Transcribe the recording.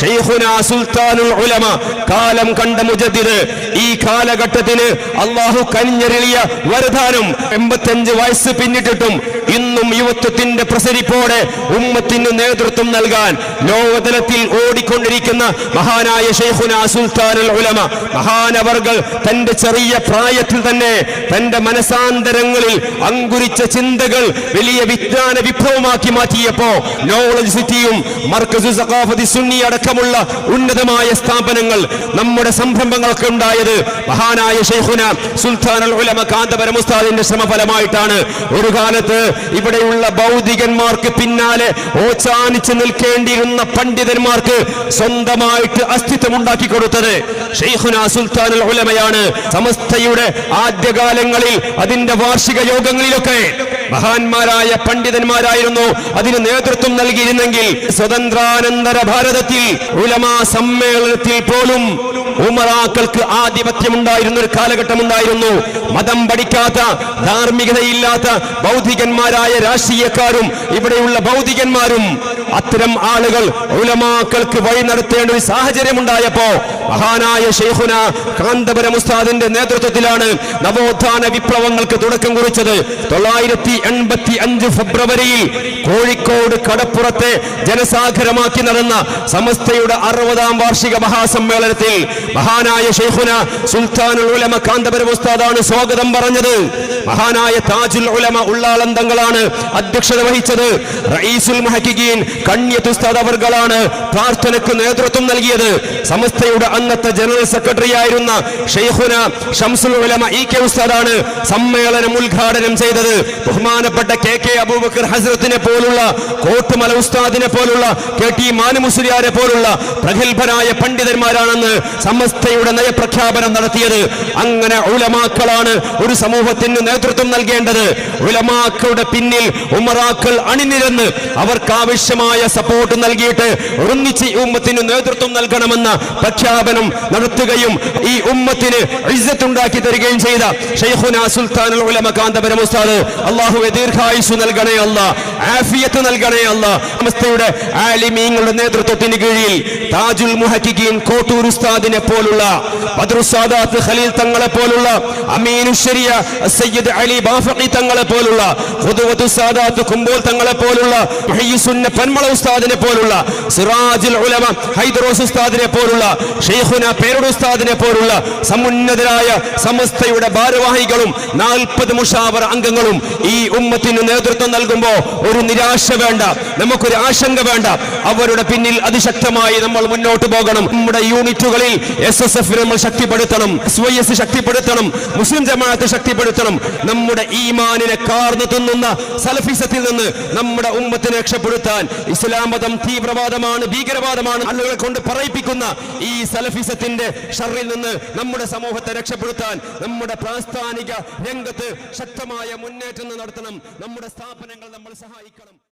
സുൽത്താനുൽ ഉലമ കാലം കണ്ട മുജദ്ദിദ്. ഈ കാലഘട്ടത്തിന് അള്ളാഹു കനിഞ്ഞെറിയ വരദാനം എൺപത്തിയഞ്ച് വയസ്സ് പിന്നിട്ടിട്ടും ഇന്നും യുവത്വത്തിന്റെ പ്രസരിപ്പോടെ ഉമ്മത്തിന് നേതൃത്വം നൽകാൻ ലോകതലത്തിൽ ഓടിക്കൊണ്ടിരിക്കുന്ന മഹാനായ ഷെയ്ഖുന സുൽത്താനുൽ ഉലമ മഹാനവർകൾ തന്റെ ചെറിയ പ്രായത്തിൽ തന്നെ തന്റെ മനസാന്തരങ്ങളിൽ അങ്കുരിച്ച ചിന്തകൾ വലിയ വിജ്ഞാന വിപ്ലവമാക്കി മാറ്റിയപ്പോ നോളജ് സിറ്റിയും മർക്കസു സഖാഫതി സുന്നി അടക്കമുള്ള ഉന്നതമായ സ്ഥാപനങ്ങൾ നമ്മുടെ സംരംഭങ്ങൾക്ക് ഉണ്ടായത് മഹാനായ ഷെയ്ഖുന സുൽത്താൻ ഉലമ കാന്തപുരം ശ്രമഫലമായിട്ടാണ്. ഒരു കാലത്ത് ഇവിടെയുള്ള ഭൗതികന്മാർക്ക് പിന്നാലെ ഓച്ചാനിച്ച് നിൽക്കേണ്ടിയിരുന്ന പണ്ഡിതന്മാർക്ക് സ്വന്തമായിട്ട് അസ്തിത്വം ഉണ്ടാക്കി കൊടുത്തത് ഷെയ്ഖുന സുൽത്താൻ ഉലമയാണ്. സമസ്തയുടെ ആദ്യകാലങ്ങളിൽ അതിന്റെ വാർഷിക യോഗങ്ങളിലൊക്കെ മഹാന്മാരായ പണ്ഡിതന്മാരായിരുന്നു. അതിന് നേതൃത്വം നൽകിയിരുന്നെങ്കിൽ സ്വതന്ത്രാനന്തര ഭാരതത്തിൽ ഉലമാ സമ്മേളനത്തിൽ പോലും ഉമറാക്കൾക്ക് ആധിപത്യം ഉണ്ടായിരുന്ന ഒരു കാലഘട്ടം ഉണ്ടായിരുന്നു മതം പഠിക്കാത്ത ധാർമ്മികതയില്ലാത്ത ഭൗതികന്മാരായ രാഷ്ട്രീയക്കാരും ഇവിടെയുള്ള ഭൗതികന്മാരും അത്തരം ആളുകൾ ഉലമാക്കൾക്ക് വഴി നടത്തേണ്ട ഒരു സാഹചര്യം ഉണ്ടായപ്പോ മഹാനായ ഷെയ്ഖുന കാന്തപുരം ഉസ്താദിന്റെ നേതൃത്വത്തിലാണ് നവോത്ഥാന വിപ്ലവങ്ങൾക്ക് തുടക്കം കുറിച്ചത്. തൊള്ളായിരത്തി എൺപത്തി അഞ്ച് ഫെബ്രുവരിയിൽ കോഴിക്കോട് കടപ്പുറത്തെ ജനസാഗരമാക്കി നടന്ന സമസ്തയുടെ അറുപതാം വാർഷിക മഹാസമ്മേളനത്തിൽ മഹാനായ ഷെയ്ഖുന സുൽത്താനുൽ ഉലമ കാന്തപുരം ഉസ്താദാണ് സ്വാഗതം പറഞ്ഞത്. മഹാനായ താജുൽ ഉലമ ഉള്ളാളന്തങ്ങളാണ് അധ്യക്ഷത വഹിച്ചത്. റഈസുൽ മഹക്കിഗീൻ കണ്യത്ത് ഉസ്താദ് അവർകളാണ് പ്രാർത്ഥനയ്ക്ക് നേതൃത്വം നൽകിയത്. സമസ്തയുടെ അന്നത്തെ ജനറൽ സെക്രട്ടറി ആയിരുന്ന ഷെയ്ഖുന ഷംസുൽ ഉലമ ഇ കെ ഉസ്താദാണ് സമ്മേളനം ഉദ്ഘാടനം ചെയ്തത്. ബഹുമാനപ്പെട്ട കെ കെ അബൂബക്കർ ഹസ്രത്തിനെ പോലുള്ള കോട്ടുമല ഉസ്താദിനെ പോലുള്ള കെ ടി മാനുമുസുരിയാരെ പോലുള്ള പ്രഗത്ഭരായ പണ്ഡിതന്മാരാണെന്ന് സമസ്തയുടെ നയപ്രഖ്യാപനം നടത്തിയത്. അങ്ങനെ ഉലമാക്കളാണ് ഒരു സമൂഹത്തിന് നേതൃത്വം നൽകേണ്ടത്. ഉലമാക്കളുടെ പിന്നിൽ ഉമറാക്കൾ അണിനിരന്ന് അവർക്ക് ആവശ്യമായ സപ്പോർട്ട് നൽകിയിട്ട് ഒന്നിച്ച് ഉമ്മത്തിന് നേതൃത്വം നൽകണമെന്ന പ്രഖ്യാപനം നടത്തുകയും ഈ ഉമ്മത്തിന് ഉണ്ടാക്കി തരികയും ചെയ്ത ഷെയ്ഖുന സുൽത്താനുൽ ഉലമ കാന്തപുരം ഉസ്താദ്. അള്ളാഹുവെ ദീർഘായുസ് നൽകണേ അല്ല ആഫിയത്ത് നൽകണേ അല്ല. സമസ്തയുടെ ആലിമീങ്ങളുടെ നേതൃത്വത്തിന് കീഴിൽ താജുൽ മുഹക്കിഗീൻ കോട്ടൂർ ഉസ്താദിനെ പോലുള്ള ബദ്രുസാദാത്ത് ഖലീൽ തങ്ങളെ പോലുള്ള അമീനു ശരിയ സയ്യിദ് അലി ബാഫഖി തങ്ങളെ പോലുള്ള ഖുദവത്തു സാദാത്ത് കുമ്പോൾ തങ്ങളെ പോലുള്ള മുഹയ്യിസുന്ന പന്മള ഉസ്താദിനെ പോലുള്ള സിറാജുൽ ഉലമ ഹൈദറോസ് ഉസ്താദിനെ പോലുള്ള ഷെയ്ഖുന പേരുടെ ഉസ്താദിനെ പോലുള്ള സമുന്നതരായ സമസ്തയുടെ ഭാരവാഹികളും നാൽപ്പത് മുഷാവർ അംഗങ്ങളും ഈ ഉമ്മത്തിന് നേതൃത്വം നൽകുമ്പോൾ ഒരു നിരാശ വേണ്ട നമുക്കൊരു ആശങ്ക വേണ്ട. അവരുടെ പിന്നിൽ അതിശക്തമായി നമ്മൾ മുന്നോട്ട് പോകണം. നമ്മുടെ യൂണിറ്റുകളിൽ എസ് എസ് എഫ് നമ്മൾ ശക്തിപ്പെടുത്തണം. എസ് വൈ എസ് ശക്തിപ്പെടുത്തണം. മുസ്ലിം ജമാഅത്ത് ശക്തിപ്പെടുത്തണം. നമ്മുടെ ഈമാനിനെ കാർന്നു തിന്നുന്ന സലഫിസത്തിൽ നിന്ന് നമ്മുടെ ഉമ്മത്തിനെ രക്ഷപ്പെടുത്താൻ ഇസ്ലാം മതം തീവ്രവാദമാണ് ഭീകരവാദമാണ്. ആളുകളെ കൊണ്ട് പറയിപ്പിക്കുന്ന ഈ സലഫിസത്തിന്റെ ഷറിൽ നിന്ന് നമ്മുടെ സമൂഹത്തെ രക്ഷപ്പെടുത്താൻ നമ്മുടെ പ്രാസ്ഥാനിക രംഗത്ത് ശക്തമായ മുന്നേറ്റം നടത്തണം. നമ്മുടെ സ്ഥാപനങ്ങൾ നമ്മൾ സഹായിക്കണം.